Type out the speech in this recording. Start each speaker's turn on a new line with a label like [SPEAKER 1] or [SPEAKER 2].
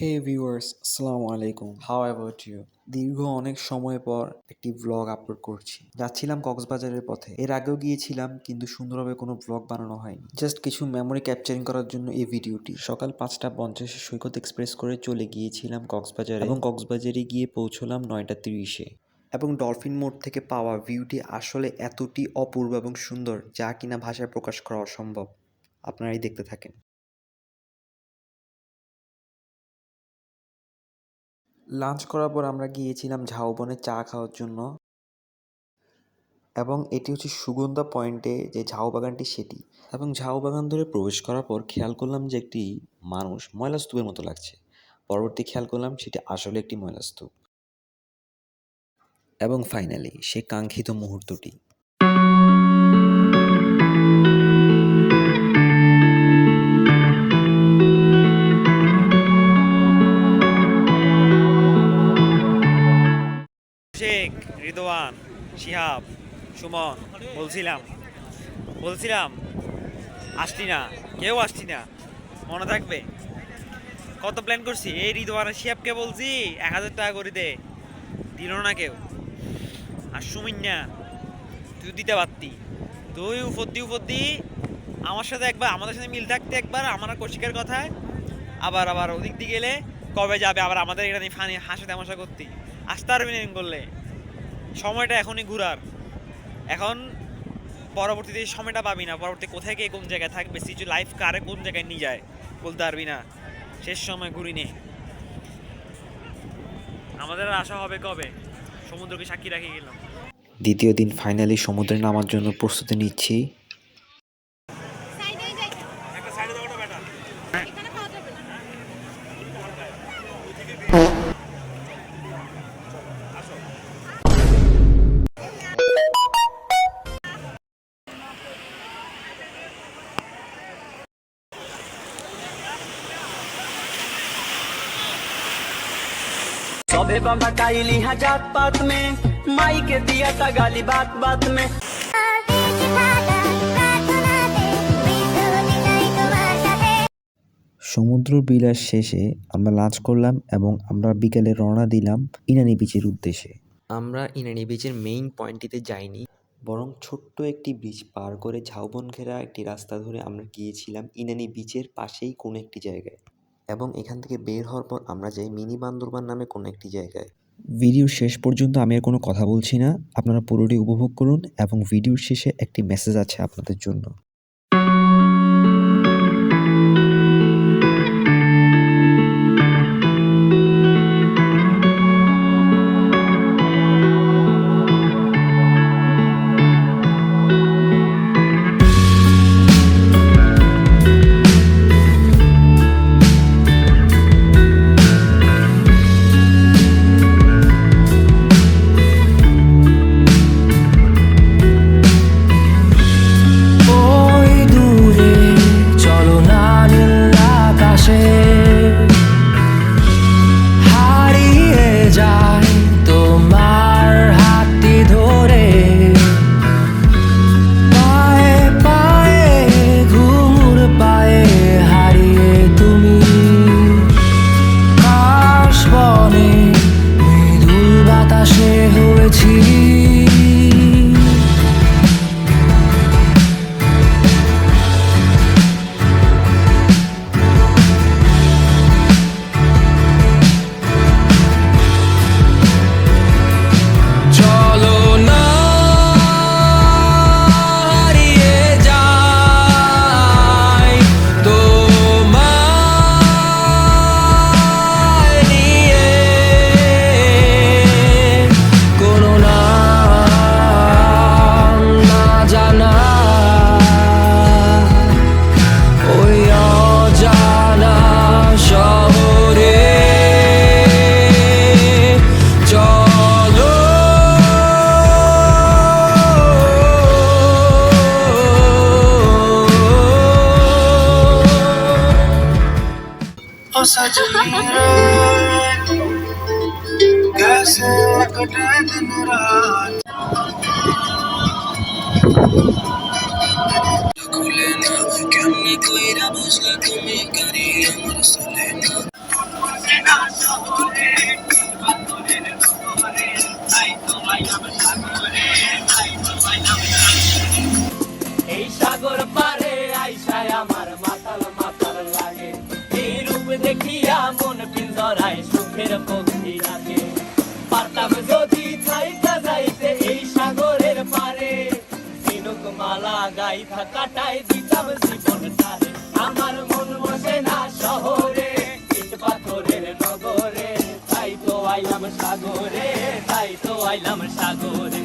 [SPEAKER 1] হে viewers আসসালামু আলাইকুম। How about you দীর্ঘ অনেক সময় পর একটি ব্লগ আপলোড করছি। যাচ্ছিলাম কক্সবাজারের পথে। এর আগেও গিয়েছিলাম কিন্তু সুন্দরভাবে কোনো ব্লগ বানানো হয়নি। জাস্ট কিছু মেমোরি ক্যাপচারিং করার জন্য এই ভিডিওটি। সকাল পাঁচটা পঞ্চাশে সৈকত এক্সপ্রেস করে চলে গিয়েছিলাম কক্সবাজারে এবং কক্সবাজারে গিয়ে পৌঁছলাম নয়টা তিরিশে। এবং ডলফিন মোড় থেকে পাওয়া ভিউটি আসলে এতটি অপূর্ব এবং সুন্দর যা কিনা ভাষায় প্রকাশ করা অসম্ভব। আপনারাই দেখতে থাকেন। লাঞ্চ করার পর আমরা গিয়েছিলাম ঝাউবনে চা খাওয়ার জন্য। এবং এটি হচ্ছে সুগন্ধা পয়েন্টে যে ঝাউ বাগানটি সেটি। এবং ঝাউ বাগান ধরে প্রবেশ করার পর খেয়াল করলাম যে একটি মানুষ ময়লা স্তূপের মতো লাগছে। পরবর্তী খেয়াল করলাম সেটি আসলে একটি ময়লা স্তূপ এবং ফাইনালি সে কাঙ্ক্ষিত মুহূর্তটি।
[SPEAKER 2] রিদওয়ান শিহাব, সুমন, বলছিলাম। বলছিলাম আসছি না, কেউ আসছি না, মনে থাকবে? কত প্ল্যান করছি? এই রিদওয়ান শিহাবকে বলছি, এক হাজার টাকা করে দে। দিল না কেউ। আর সুমিন না, তুই দিতে পারতি। তুই উপদ্দি উপদ্দি আমার সাথে একবার, আমাদের সাথে মিল থাকতে একবার, আমার কৌশিকের কথায়। আবার আবার ওদিক দিয়ে গেলে কবে যাবে? আবার আমাদের এখানে ফানি হাসে তামাশা করতে। আসতে এরকম করলে। সময়টা এখনই ঘুরার। এখন পরবর্তীতে সময়টা পাবি না। পরবর্তী কোথায় গিয়ে কোন জায়গায় থাকবে সিচু লাইফ কারে কোন জায়গায় নিয়ে যায়, বলতে পারবি না। শেষ সময় ঘুরি নে আমাদের আশা হবে কবে? সমুদ্রকে সাক্ষী রাখি গেলাম।
[SPEAKER 1] দ্বিতীয় দিন ফাইনালি সমুদ্রে নামার জন্য প্রস্তুতি নিচ্ছি।
[SPEAKER 3] सबे बम्बा काइली हा जात पात में माई के दिया था गाली बात बात में
[SPEAKER 1] সমুদ্র বিলাস শেষে আমরা লাঞ্চ করলাম এবং আমরা বিকেলে রওনা দিলাম ইনানি বিচের উদ্দেশ্যে আমরা ইনানি বিচের মেইন পয়েন্টটিতে যাইনি বরং ছোট্ট একটি ব্রিজ পার করে ঝাউবন ঘেরা একটি রাস্তা ধরে আমরা গিয়েছিলাম ইনানি বিচের পাশেই কোনো একটি জায়গায় এবং এখান থেকে বের হওয়ার পর আমরা যাই মিনি বান্দরবান নামে কোনো একটি জায়গায়। ভিডিওর শেষ পর্যন্ত আমি আর কোনো কথা বলছি না। আপনারা পুরোটি উপভোগ করুন এবং ভিডিওর শেষে একটি মেসেজ আছে আপনাদের জন্য।
[SPEAKER 4] ओ सजनी रे कैसे कटे दिन रात খুলে না কেমনি কইরা বুঝলা তুমি করি আমার চলে না
[SPEAKER 3] না শহরে পাথরের নগরে তাই তো আইলাম দেখিয়া মন পিঞ্জরায় সুখের পক্ষী লাগে পারতাম যদি থাইকা যাইতে এই সাগরের পারে। দিনুক মালা গাইথা কাটাই দিতাম জীবন তারে। আমার মন বসে না শহরে, ইট পাথরের নগরে। তাই তো আইলাম সাগরে, তাই তো আইলাম সাগরে।